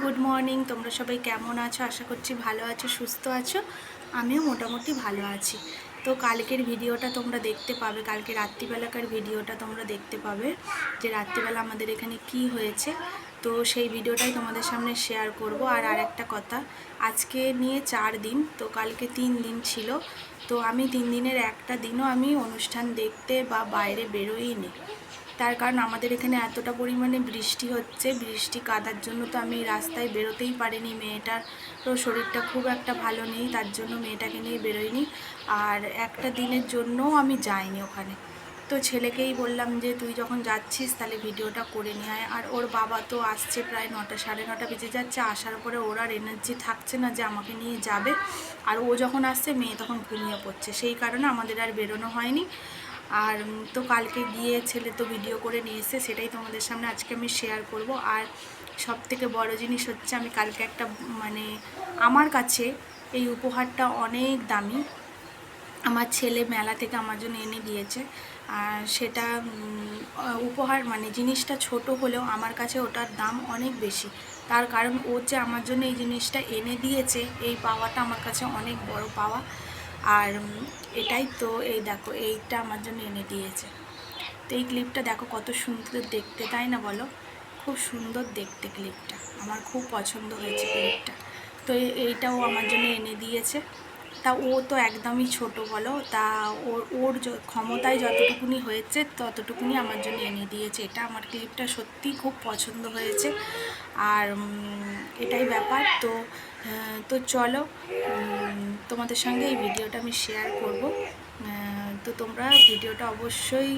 Good morning. তোমরা সবাই কেমন আছো? আশা করছি ভালো আছো, সুস্থ আছো। আমিও মোটামুটি ভালো আছি। তো কালকের ভিডিওটা তোমরা দেখতে পাবে, কালকে রাত্রিবেলাকার ভিডিওটা তোমরা দেখতে পাবে, যে রাত্রিবেলা আমাদের এখানে কি হয়েছে। তো সেই ভিডিওটাই তোমাদের সামনে শেয়ার করব। আর আর একটা কথা, আজকে নিয়ে চার দিন, তো কালকে তিন দিন ছিল। তো আমি তিন দিনের একটা দিনও আমি অনুষ্ঠান দেখতে বা বাইরে বেরোইনি। তার কারণ আমাদের এখানে এতটা পরিমাণে বৃষ্টি হচ্ছে, বৃষ্টি কাদার জন্য তো আমি রাস্তায় বেরোতেই পারিনি। মেয়েটার তো শরীরটা খুব একটা ভালো নেই, তার জন্য মেয়েটাকে নিয়ে বেরোইনি। আর একটা দিনের জন্যও আমি যাইনি ওখানে। তো ছেলেকেই বললাম যে, তুই যখন যাচ্ছিস তাহলে ভিডিওটা করে নিয়ে আয়। আর ওর বাবা তো আসছে প্রায় নটা, সাড়ে নটা বেজে যাচ্ছে। আসার পরে ওর আর এনার্জি থাকছে না যে আমাকে নিয়ে যাবে। আর ও যখন আসছে, মেয়ে তখন ঘুমিয়ে পড়ছে। সেই কারণে আমাদের আর বেরোনো হয়নি। আর তো কালকে গিয়ে ছেলে তো ভিডিও করে নিয়ে সেটাই তোমাদের সামনে আজকে আমি শেয়ার করব। আর সব থেকে বড় জিনিস হচ্ছে আমি কালকে একটা মানে আমার কাছে এই উপহারটা অনেক দামি। আমার ছেলে মেলা থেকে আমার জন্য এনে দিয়েছে। আর সেটা উপহার মানে জিনিসটা ছোট হলেও আমার কাছে ওটার দাম অনেক বেশি। তার কারণ ও যে আমার জন্য এই জিনিসটা এনে দিয়েছে, এই পাওয়াটা আমার কাছে অনেক বড় পাওয়া। আর এটাই তো, এই দেখো, এইটা আমার জন্য এনে দিয়েছে। তো এই ক্লিপটা দেখো কত সুন্দর দেখতে, তাই না বলো? খুব সুন্দর দেখতে ক্লিপটা, আমার খুব পছন্দ হয়েছে ক্লিপটা। তো এইটাও আমার জন্য এনে দিয়েছে। তা ও তো একদমই ছোট বলো, তা ওর ওর ক্ষমতায় যতটুকুনি হয়েছে, ততটুকুনি আমার জন্য এনে দিয়েছে। এটা আমার ক্লিপটা সত্যি খুব পছন্দ হয়েছে। আর এটাই ব্যাপার। তো তো চলো তোমাদের সঙ্গে এই ভিডিওটা আমি শেয়ার করব। তো তোমরা ভিডিওটা অবশ্যই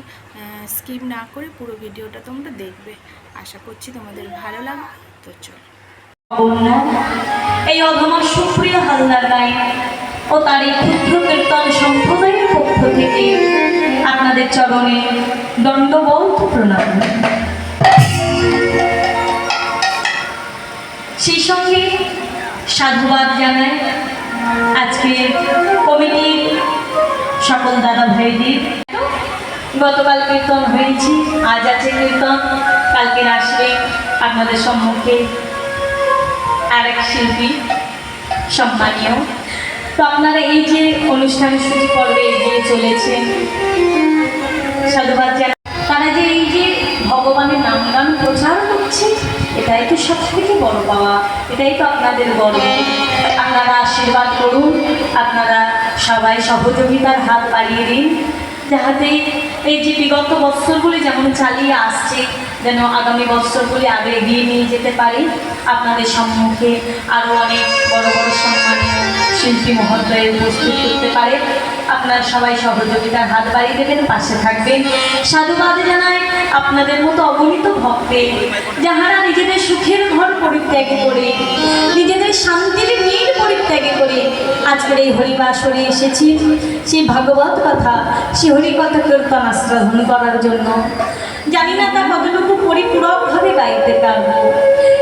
স্কিপ না করে পুরো ভিডিওটা তোমরা দেখবে। আশা করছি তোমাদের ভালো লাগবে। তো চলো। এই অধমা সুপ্রিয় হালদার গায়ে ও তার এই ক্ষুদ্র কীর্তন সম্প্রদায়ের পক্ষ থেকে আপনাদের চরণে দণ্ডবদ্ধ প্রণাম। সেই সঙ্গে সাধুবাদ জানাই। আজকে কমিটির সকল দাদা ভাইদের গতকাল কীর্তন হয়েছি, আজ আছে কীর্তন কালকে আসবে আপনাদের সম্মুখে আর এক শিল্পী, সম্মানীয়। তো আপনারা এই যে অনুষ্ঠান সূচি পর্বে এগিয়ে চলেছেন, সাধুবাদ জানা তারা যে এই যে ভগবানের নাম গান প্রচার করছে, এটাই তো সব থেকে বড় পাওয়া, এটাই তো আপনাদের আপনারা আশীর্বাদ করুন। আপনারা সবাই সহযোগিতার হাত বাড়িয়ে দিন, যাহাতে এই যে বিগত বৎসরগুলি যেমন চালিয়ে আসছে, যেন আগামী বৎসরগুলি আগে এগিয়ে নিয়ে যেতে পারি। আপনাদের সম্মুখে আরও অনেক বড় বড় সম্মানীয় শিল্পী মহোদয় উপস্থিত করতে পারে। আপনারা সবাই সহযোগিতার হাত বাড়িয়ে দেবেন, পাশে থাকবেন। সাধুবাদ জানায় আপনাদের মতো অগণিত ভক্তে, যাহারা নিজেদের সুখের ঘর পরিত্যাগ করে, নিজেদের হরিবাসরে এসেছি। সেই ভাগবত কথা, সেই হরিকথা কীর্তন আশ্রয়ণ করার জন্য। জানি না তা কতটুকু পরিপূরকভাবে গাইতে পারব।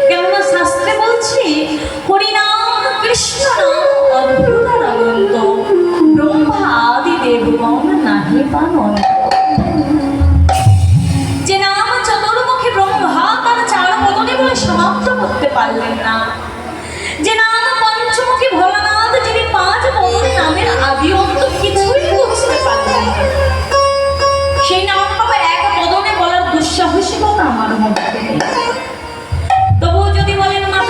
কেননা শাস্ত্রে বলছি, হরিনাম কৃষ্ণ ব্রহ্মা আদি দেবগণ নাহি পানন্ত। তবুও যদি বলেন মা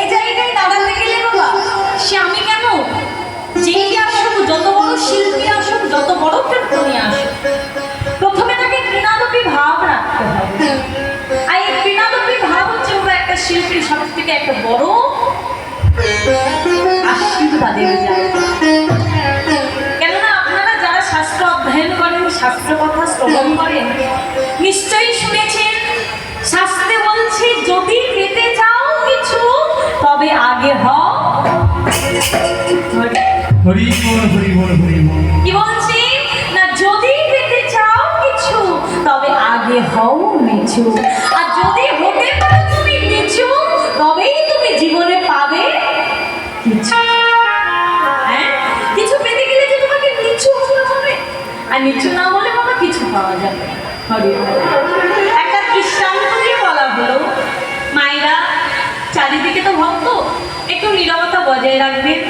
এই জায়গায় সে আমি কেন? যেই আসুক, যত বড় শিল্পী আসুক, যত বড় কীর্তনী আসুক, প্রথমে তাকে ক্রীড়ালোপী ভাব রাখতে হবে। আর এই ক্রীড়ালোপী ভাব হচ্ছে ওরা একটা শিল্পীর সব থেকে একটা বড় কেননা আপনারা যারা শাস্ত্র অধ্যয়ন করেন, শাস্ত্র কথা শ্রবণ করেন নিশ্চয়ই শুনেছেন শাস্ত্রে বলছে যদি পেতে চাও কিছু তবে আগে হও। হরি বল হরি বল হরি বল। কি বলছি? না যদি পেতে চাও কিছু তবে আগে হও নিচু আর যদি হতে পারো তুমি নিচু তবেই তুমি জীবনে পাবে কিছু। হ্যাঁ? কিছু পেতে গেলে যে তোমাকে নিচু হতে হবে আর নিচু না হলে বাবা কিছু পাওয়া যাবে না। হরি একটা দৃষ্টান্ত দিয়ে বলা হলো? মায়েরা চারিদিকে তো ভক্ত একটু নীরবতা বজায় রাখবেন।